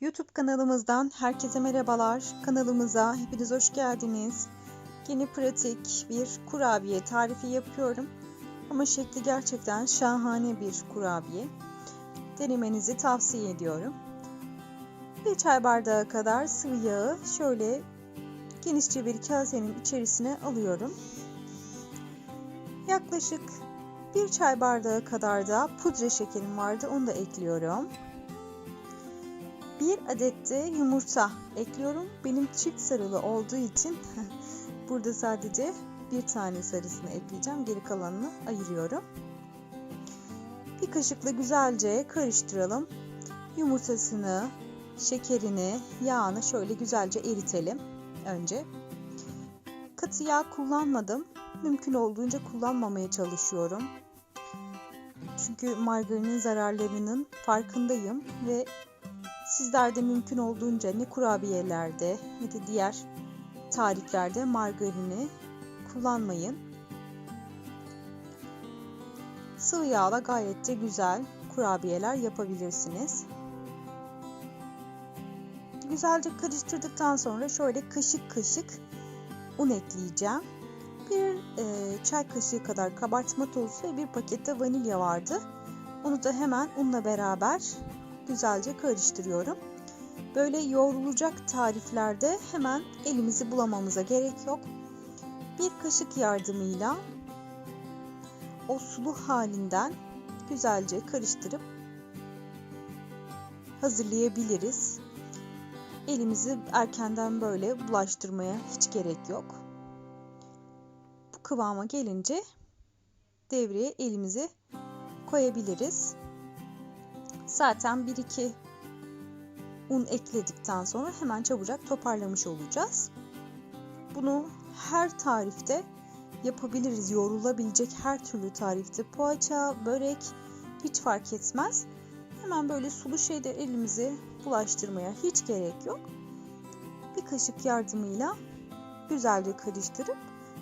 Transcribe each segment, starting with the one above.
YouTube kanalımızdan herkese merhabalar. Kanalımıza hepiniz hoş geldiniz. Yeni pratik bir kurabiye tarifi yapıyorum. Ama şekli gerçekten şahane bir kurabiye. Denemenizi tavsiye ediyorum. Bir çay bardağı kadar sıvı yağı şöyle genişçe bir kasenin içerisine alıyorum. Yaklaşık bir çay bardağı kadar da pudra şekerim vardı. Onu da ekliyorum. Bir adet de yumurta ekliyorum. Benim çift sarılı olduğu için burada sadece bir tane sarısını ekleyeceğim. Geri kalanını ayırıyorum. Bir kaşıkla güzelce karıştıralım. Yumurtasını, şekerini, yağını şöyle güzelce eritelim önce. Katı yağ kullanmadım. Mümkün olduğunca kullanmamaya çalışıyorum. Çünkü margarinin zararlarının farkındayım ve Sizler de mümkün olduğunca ne kurabiyelerde ne de diğer tariflerde margarini kullanmayın. Sıvı yağla gayet de güzel kurabiyeler yapabilirsiniz. Güzelce karıştırdıktan sonra şöyle kaşık kaşık un ekleyeceğim. Bir e, çay kaşığı kadar kabartma tozu ve bir pakette vanilya vardı. Onu da hemen unla beraber güzelce karıştırıyorum. Böyle yoğrulacak tariflerde hemen elimizi bulamamıza gerek yok. Bir kaşık yardımıyla o sulu halinden güzelce karıştırıp hazırlayabiliriz. Elimizi erkenden böyle bulaştırmaya hiç gerek yok. Bu kıvama gelince devreye elimizi koyabiliriz. Zaten 1-2 un ekledikten sonra hemen çabucak toparlamış olacağız. Bunu her tarifte yapabiliriz. Yoğrulabilecek her türlü tarifte. Poğaça, börek hiç fark etmez. Hemen böyle sulu şeyde elimizi bulaştırmaya hiç gerek yok. Bir kaşık yardımıyla güzelce karıştırıp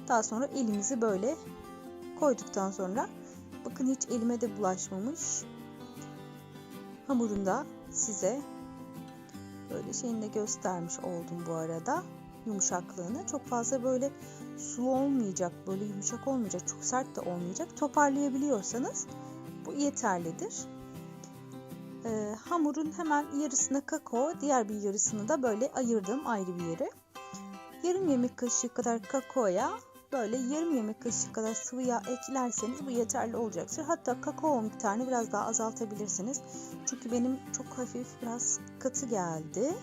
daha sonra elimizi böyle koyduktan sonra bakın hiç elime de bulaşmamış hamurunda size böyle şeyini de göstermiş oldum bu arada yumuşaklığını. Çok fazla böyle sulu olmayacak, böyle yumuşak olmayacak, çok sert de olmayacak. Toparlayabiliyorsanız bu yeterlidir. Ee, hamurun hemen yarısına kakao, diğer bir yarısını da böyle ayırdım ayrı bir yere. Yarım yemek kaşığı kadar kakaoya böyle yarım yemek kaşığı kadar sıvı yağ eklerseniz bu yeterli olacaktır. Hatta kakao miktarını biraz daha azaltabilirsiniz. Çünkü benim çok hafif biraz katı geldi.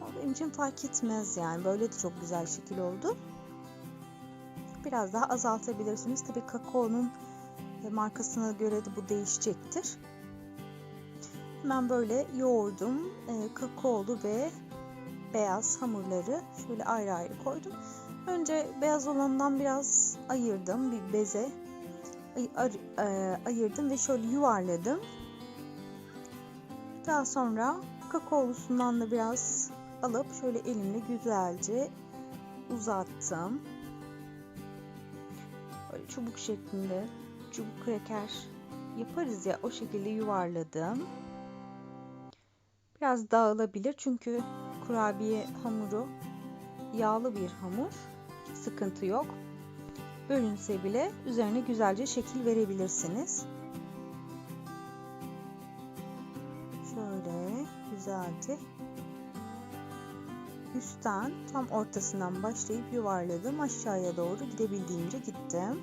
Ama benim için fark etmez yani. Böyle de çok güzel şekil oldu. Biraz daha azaltabilirsiniz. Tabii kakaonun markasına göre de bu değişecektir. Hemen böyle yoğurdum. E, kakaolu ve beyaz hamurları şöyle ayrı ayrı koydum. Önce beyaz olandan biraz ayırdım bir beze e, ayırdım ve şöyle yuvarladım. Daha sonra kakaolusundan da biraz alıp şöyle elimle güzelce uzattım. Böyle çubuk şeklinde çubuk kreker yaparız ya o şekilde yuvarladım. Biraz dağılabilir çünkü kurabiye hamuru yağlı bir hamur. Sıkıntı yok. Bölünse bile üzerine güzelce şekil verebilirsiniz. Şöyle güzelce üstten tam ortasından başlayıp yuvarladım. Aşağıya doğru gidebildiğince gittim.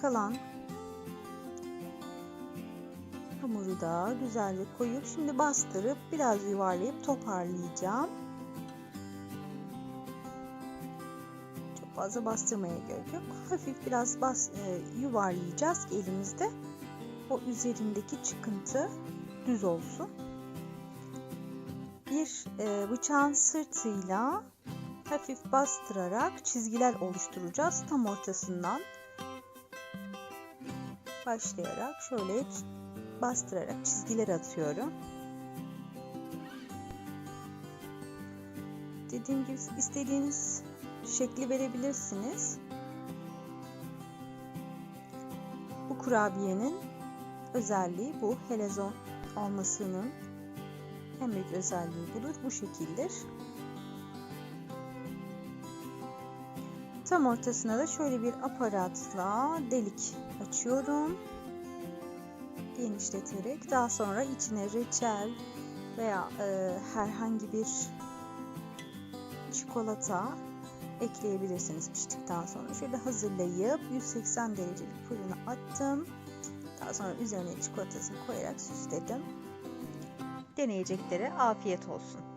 Kalan hamuru da güzelce koyup şimdi bastırıp biraz yuvarlayıp toparlayacağım. Çok fazla bastırmaya gerek yok. Hafif biraz bas, e, yuvarlayacağız ki elimizde o üzerindeki çıkıntı düz olsun. Bir e, bıçağın sırtıyla hafif bastırarak çizgiler oluşturacağız tam ortasından başlayarak şöyle bastırarak çizgiler atıyorum. Dediğim gibi istediğiniz şekli verebilirsiniz. Bu kurabiyenin özelliği bu. Helezon olmasının en büyük özelliği budur. Bu şekildir. Tam ortasına da şöyle bir aparatla delik açıyorum. Genişleterek daha sonra içine reçel veya e, herhangi bir çikolata ekleyebilirsiniz piştikten sonra. Şöyle hazırlayıp 180 derecelik fırına attım. Daha sonra üzerine çikolatasını koyarak süsledim. Deneyeceklere afiyet olsun.